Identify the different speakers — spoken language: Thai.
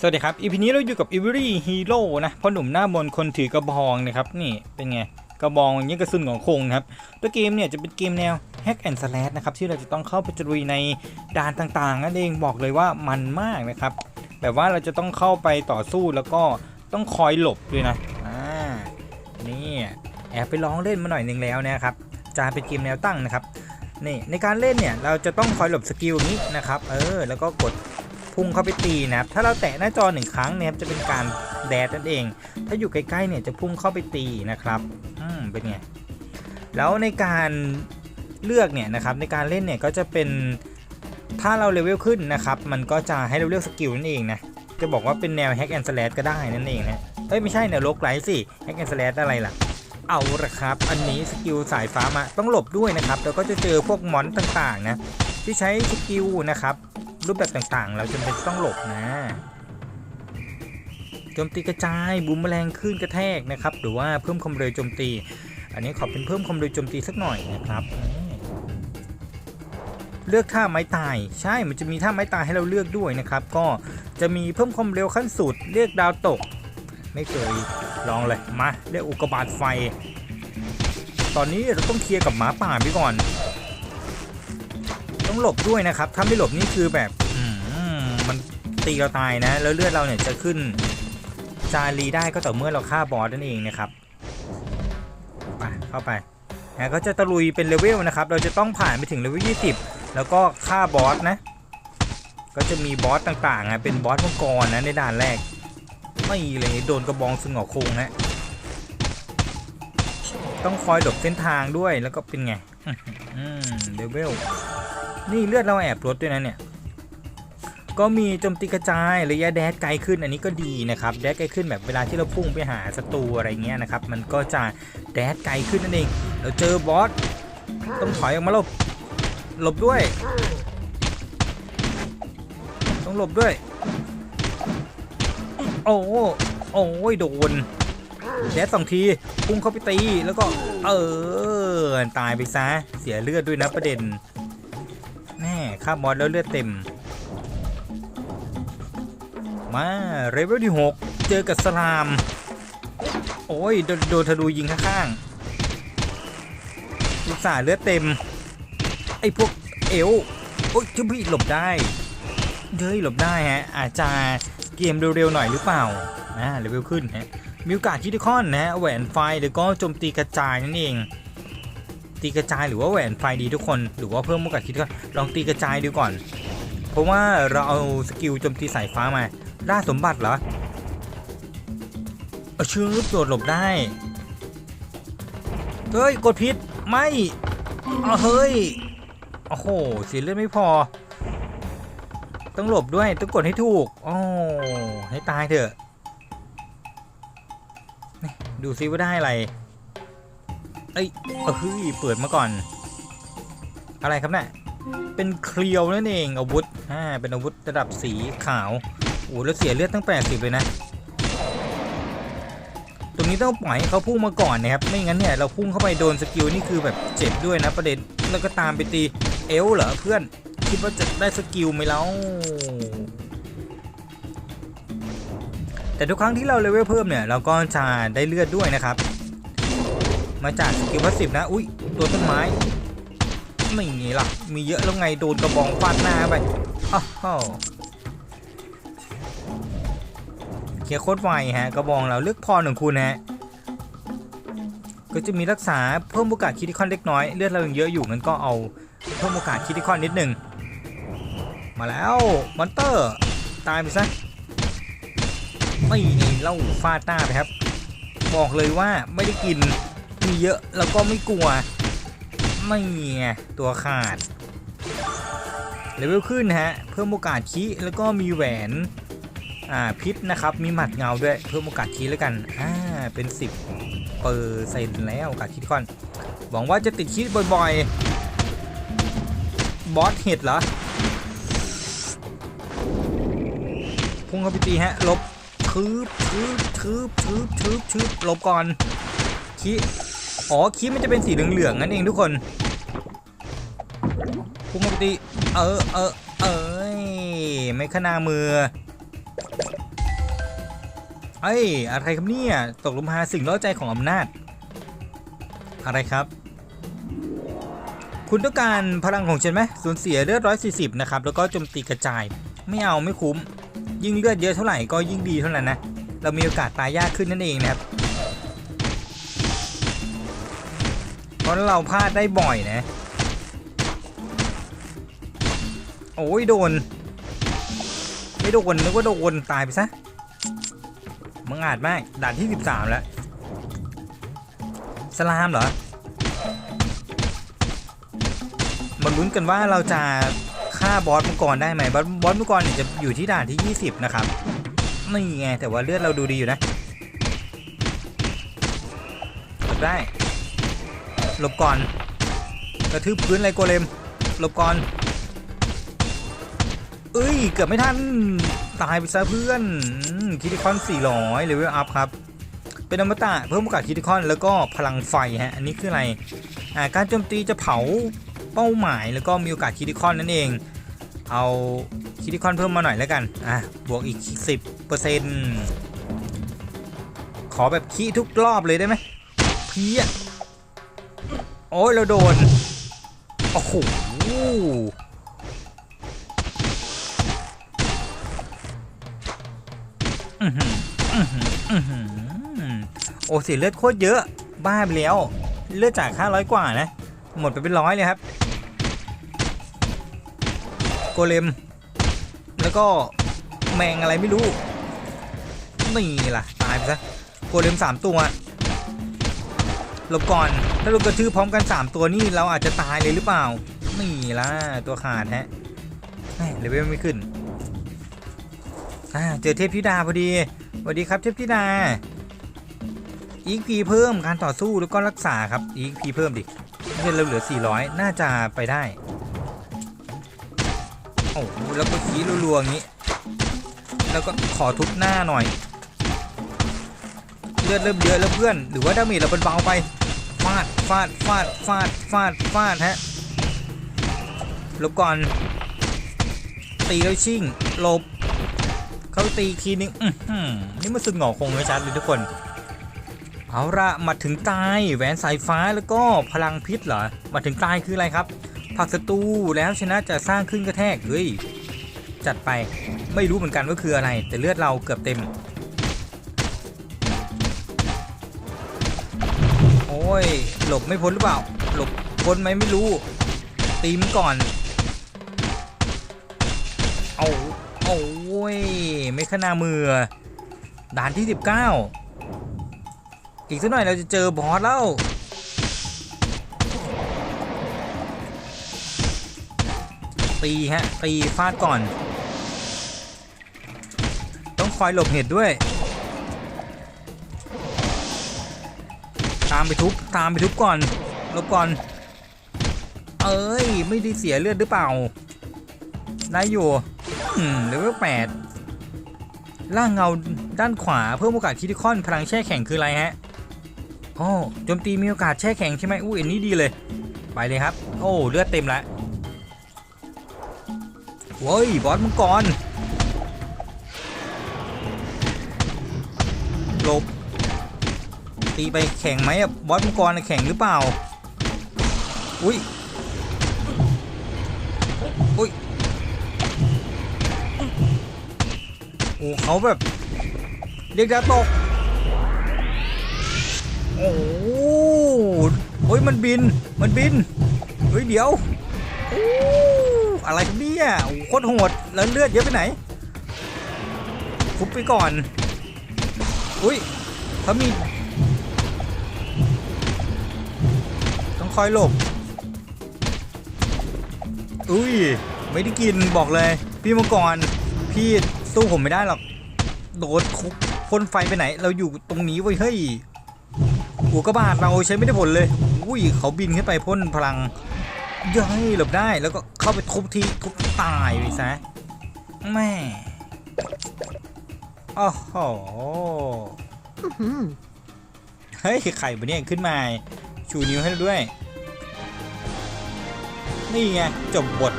Speaker 1: สวัสดีครับ อีพีนี้เราอยู่กับ e v e r y Hero นะพ่อหนุ่มหน้ามนต์คนถือกระบองนะครับ นี่เป็นไง กระบองอย่างนี้กระสุนของคงนะครับ ตัวเกมเนี่ยจะเป็นเกมแนว Hack and Slash นะครับที่เราจะต้องเข้าไปจุยในด่านต่างๆนั่นเองบอกเลยว่ามันมากนะครับ แบบว่าเราจะต้องเข้าไปต่อสู้แล้วก็ต้องคอยหลบด้วยนะอ่านี่แอบไปลองเล่นมาหน่อยหนึงแล้วนะครับจะเป็นเกมแนวตั้งนะครับนี่ในการเล่นเนี่ยเราจะต้องคอยหลบสกิลนี้นะครับ เออ แล้วก็กด พุ่งเข้าไปตีนะครับถ้าเราแตะหน้าจอหนึ่งครั้งเนี่ยจะเป็นการแดดนั่นเอง ถ้าอยู่ใกล้ๆเนี่ยจะพุ่งเข้าไปตีนะครับอืมเป็นไงแล้วในการเลือกเนี่ยนะครับในการเล่นเนี่ยก็จะเป็นถ้าเราเลเวลขึ้นนะครับมันก็จะให้เราเลือกสกิลนั่นเองนะจะบอกว่าเป็นแนว Hack and Slash ก็ได้นั่นเองนะเอ้ยไม่ใช่แนวโลกไลท์สิ Hack and Slash อะไรล่ะเอาละครับ อันนี้สกิลสายฟ้ามาต้องหลบด้วยนะครับ แล้วก็จะเจอพวกมอนต่างๆนะที่ใช้สกิลนะครับ รูปแบบต่างๆ เราจำเป็นต้องหลบนะโจมตีกระจายบูมแมลงขึ้นกระแทกนะครับ หรือว่าเพิ่มความเร็วโจมตี อันนี้ขอเป็นเพิ่มความเร็วโจมตีสักหน่อยนะครับ เลือกท่าไม้ตาย ใช่ มันจะมีท่าไม้ตายให้เราเลือกด้วยนะครับ ก็จะมีเพิ่มความเร็วขั้นสุดเรียกดาวตก ไม่เคยลองเลยมาเรียกอุกกาบาตไฟ ตอนนี้เราต้องเคลียร์กับหมาป่าไปก่อน ต้องหลบด้วยนะครับ ถ้าไม่หลบนี่คือแบบมันตีเราตายนะ แล้วเลือดเราเนี่ยจะขึ้นจารีได้ก็ต่อเมื่อเราฆ่าบอสนั่นเองนะครับไปเข้าไปนะก็จะตะลุยเป็นเลเวลนะครับ เราจะต้องผ่านไปถึงเลเวล20 แล้วก็ฆ่าบอสนะ ก็จะมีบอสต่างๆนะเป็นบอสมังกรนะในด่านแรก ไม่เลยโดนกระบองสงอคงนะต้องคอยหลบเส้นทางด้วยแล้วก็เป็นไงเลเวล นี่เลือดเราแอบลดด้วยนะเนี่ย ก็มีโจมตีกระจายระยะแดดไกลขึ้นอันนี้ก็ดีนะครับ แดดไกลขึ้นแบบเวลาที่เราพุ่งไปหาศัตรูอะไรเงี้ยนะครับ มันก็จะแดดไกลขึ้นนั่นเอง เราเจอบอสต้องถอยออกมาหลบ หลบด้วย ต้องหลบด้วย โอ้โอ้ยโดนแดดสองทีพุ่งเข้าไปตีแล้วก็ เออตายไปซะเสียเลือดด้วยนะประเด็น ฆ่าบอสแล้วเลือดเต็ม มาเรเวลที่ 6 เจอกับสลาม โอ้ยโดนโดนธนูยิงข้างๆลูกสาเลือดเต็ม ไอ้พวกเอวโอ้ยจุพี่หลบได้เฮ้ยหลบได้ฮะ อาจจะเกมเร็วๆหน่อยหรือเปล่านะเลเวลขึ้นฮะมีโอกาสคิดคอนนะแหวนไฟแล้วก็โจมตีกระจายนั่นเอง ตีกระจายหรือว่าแหวนไฟดีทุกคน หรือว่าเพิ่มโอกาสคิดก็ลองตีกระจายดูก่อน เพราะว่าเราเอาสกิลโจมตีสายฟ้ามาล่าสมบัติเหรอเอาชืบโดดหลบได้ เฮ้ย กดผิดไม่เฮ้ย โอ้โหเสียเลือดไม่พอ ต้องหลบด้วย ต้องกดให้ถูกโอ้ให้ตายเถอะ ดูซิว่าได้อะไร เอ้ยเฮ้ยเปิดมาก่อน อะไรครับเนี่ยเป็นเคลียวนั่นเองอาวุธอ่าเป็นอาวุธระดับสีขาวโอ้แล้วเสียเลือดตั้ง 80 เลยนะ ตรงนี้ต้องปล่อยให้เขาพุ่งมาก่อนนะครับ ไม่งั้นเนี่ยเราพุ่งเข้าไปโดนสกิลนี่คือแบบเจ็บด้วยนะประเด็น แล้วก็ตามไปตีเอลเหรอเพื่อน คิดว่าจะได้สกิลไหมแล้ว แต่ทุกครั้งที่เราเลเวลเพิ่มเนี่ยเราก็จะได้เลือดด้วยนะครับ มาจากสกิลพาสซีนะ อุ้ยตัวต้นไม้ไม่งี้ล่ะ มีเยอะแล้วไงโดนกระบองฟาดหน้าไปอ้าวเคลียร์โคตรไวฮะ กระบองเราเลือกพรของคุณฮะ ก็จะมีรักษาเพิ่มโอกาสคิดคอนเล็กน้อย เลือดเรายังเยอะอยู่งั้นก็เอาเพิ่มโอกาสคิดคอนนิดหนึ่งมาแล้วมอนเตอร์ตายไปซะไม่เล่าฟาดหน้าไปครับ บอกเลยว่าไม่ได้กิน มีเยอะแล้วก็ไม่กลัว ไม่ไงตัวขาดเลเวลขึ้นฮะ เพิ่มโอกาสคีแล้วก็มีแหวนอ่าพิษนะครับ มีหมัดเงาด้วย เพิ่มโอกาสคีแล้วกัน อ่า เป็น 10 เปอร์เซ็นต์แล้วโอกาสคิดก่อน หวังว่าจะติดคิดบ่อยๆ บอสเห็ดเหรอ พุ่งเข้าไปตีฮะ ลบชืบชืบชืบชืบชืบชืบ ลบก่อนคี อ๋อคีมันจะเป็นสีเหลืองๆนั่นเองทุกคนพุ่งเข้าไปตีเออเออเอ้ยไม่ขนามือเอ้ยอะไรครับเนี่ยตกลงมาสิ่งล่อใจของอำนาจ อะไรครับ คุณต้องการพลังของฉันไหมสูญเสียเลือด140นะครับ แล้วก็โจมตีกระจาย ไม่เอาไม่คุ้ม ยิ่งเลือดเยอะเท่าไหร่ก็ยิ่งดีเท่านั้นนะ เรามีโอกาสตายยากขึ้นนั่นเองนะครับ เพราะเราพลาดได้บ่อยนะ โอ้ยโดน ไม่โดนนึกว่าโดนตายไปซะมังอาจมากด่านที่ 13 แล้ว สลามเหรอมาลุ้นกันว่าเราจะฆ่าบอสมังกรได้ไหมบอสบอสมังกรเนี่ยจะอยู่ที่ด่านที่ 20 นะครับนี่ไงแต่ว่าเลือดเราดูดีอยู่นะได้ หลบก่อน กระทืบพื้นไรโกเลม หลบก่อน เอ้ย เกือบไม่ทัน ตายไปซะเพื่อน คิติคอน 400เลเวลอัพครับ เป็นอมตะเพิ่มโอกาสคิติคอนแล้วก็พลังไฟฮะ อันนี้คืออะไร อ่า การโจมตีจะเผาเป้าหมายแล้วก็มีโอกาสคิติคอนนั่นเอง เอาคิติคอนเพิ่มมาหน่อยแล้วกัน อะ บวกอีก 10เปอร์เซ็นต์ขอแบบคีทุกรอบเลยได้ไหมเพี้ย อ้ยเราโดน โอ้โหโอ้เสียเลือดโคตรเยอะ บ้าไปแล้ว เลือดจาก500 กว่านะ หมดไปเป็นร้อยเลยครับ โกเลม แล้วก็แมงอะไรไม่รู้ นี่ล่ะ ตายไปซะ โกเลม 3 ตัว หลบก่อน ถ้าเรากระทืบพร้อมกัน 3 ตัวนี่เราอาจจะตายเลยหรือเปล่า นี่ล่ะตัวขาดฮะแหม่เลเวลไม่ขึ้นเจอเทพธิดาพอดีสวัสดีครับเทพธิดา อีกพีเพิ่มการต่อสู้แล้วก็รักษาครับ อีกพีเพิ่มดิเงินเราเหลือ 400 น่าจะไปได้ โอ้แล้วก็ขี้รัวๆอย่างนี้ แล้วก็ขอทุบหน้าหน่อย เลือดเริ่มเยอะแล้วเพื่อน หรือว่าดาเมจเราเป็นเบาไป ฟาดฟาดฟาดฟาดฟาดฮะหลบก่อน ตีแล้วชิ่งหลบ เขาตีทีนึงอื้อหือนี่มันสุดหงอคงไม่ชัดเลยทุกคน เอาละมาถึงตายแหวนสายฟ้าแล้วก็พลังพิษเหรอ มาถึงตายคืออะไรครับผักศัตรูแล้วชนะจะสร้างขึ้นกระแทกเฮ้ยจัดไปไม่รู้เหมือนกันว่าคืออะไร แต่เลือดเราเกือบเต็ม โอ้ย หลบไม่พ้นหรือเปล่า หลบพ้นไหมไม่รู้ ตีมก่อน เอาโอ้ยไม่ขนามือ ด่านที่ 19 อีกสักหน่อยเราจะเจอบอสแล้วตีฮะตีฟาดก่อน ต้องคอยหลบเหตุด้วย ตามไปทุบ ตามไปทุบก่อนลบก่อน เอ้ย ไม่ได้เสียเลือดหรือเปล่า ได้อยู่อืมเลเวลแปดล่างเงาด้านขวาเพิ่มโอกาสคิติคอนพลังแช่แข็งคืออะไรฮะโอ้โจมตีมีโอกาสแช่แข็งใช่ไหมอุ้ยอันนี้ดีเลย ไปเลยครับ โอ้เลือดเต็มแล้วโว้ยบอสมังกรหลบ ตีไปแข่งไหมอะบอสมังกรน่ะแข่งหรือเปล่า อุ้ย อุ้ย โอ้เขาแบบ เรียกดาตก โอ้โอ้ยมันบิน มันบิน เฮ้ยเดี๋ยวอ้อะไรกันเนี่ยโอ้โหโคตรโหดแล้วเลือดเยอะไปไหนฟุบไปก่อน อุ้ยเขามี คอยหลบ อุ้ย ไม่ได้กินบอกเลย พี่มังกร พี่สู้ผมไม่ได้หรอก โดดคุกพ่นไฟไปไหน เราอยู่ตรงนี้เว้ยเฮ้ยอุกกาบาตเราใช้ไม่ได้ผลเลย อุ้ย เขาบินขึ้นไปพ่นพลังเย้ยหลบได้แล้วก็เข้าไปทุบทีทุบตายไปซะแม่โอ้โห
Speaker 2: Mhm.
Speaker 1: เฮ้ยไข่บนเนี่ยขึ้นมา ชูนิ้วให้เราด้วย นี่ไงจบบท